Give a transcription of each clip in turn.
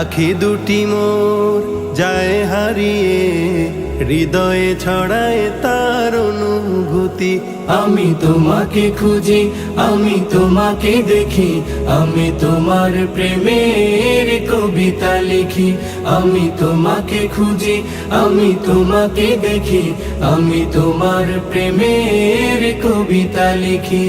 আখি দুটি মোর যায় হারিয়ে, হৃদয়ে ছড়ায় তার অনুভূতি। আমি তোমাকে খুঁজি, আমি তোমাকে দেখি, আমি তোমার প্রেমের কবিতা লিখি। আমি তোমাকে খুঁজি, আমি তোমাকে দেখি, আমি তোমার প্রেমের কবিতা লিখি।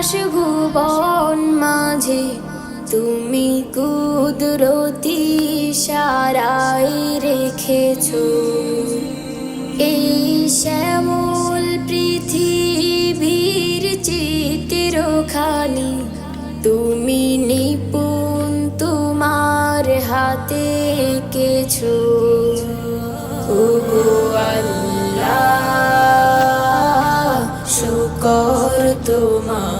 নীলাকাশ ভুবন মাঝে, তুমি কুদরতি সারাই রেখেছ। এই শ্যামল পৃথিবীর চিত্রখানি, তুমি নিপুণ তোমার হাতে কেছো আল্লাহ, শুকর তোমার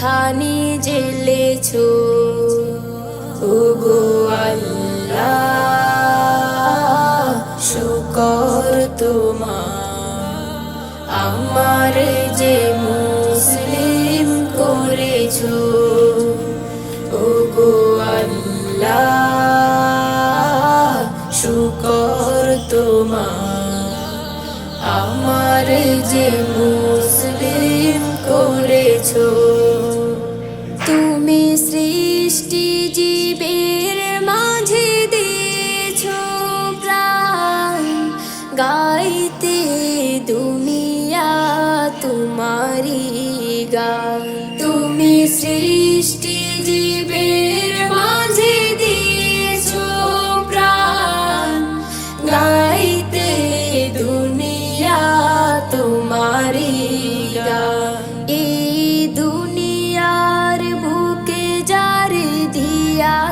খানি জেলেছো? ওগো আল্লাহ, শুকর তোমার। আমার যে মুসলিম করেছ, ওগো আল্লাহ, শুকর তোমার। আমার যে মুসলিম করেছ সৃষ্টি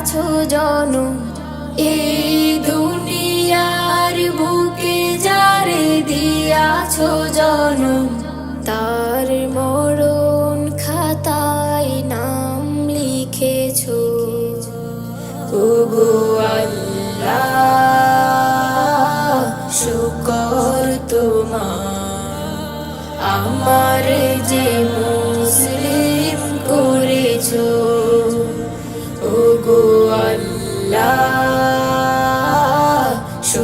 দিয়াছো জনম এই দুনিয়ার বুকে যারে দিয়াছো জনম তার মরণ খাতায় নাম লিখেছো। ওগো আল্লাহ, শুকর তোমার, আমার যে মুসলিম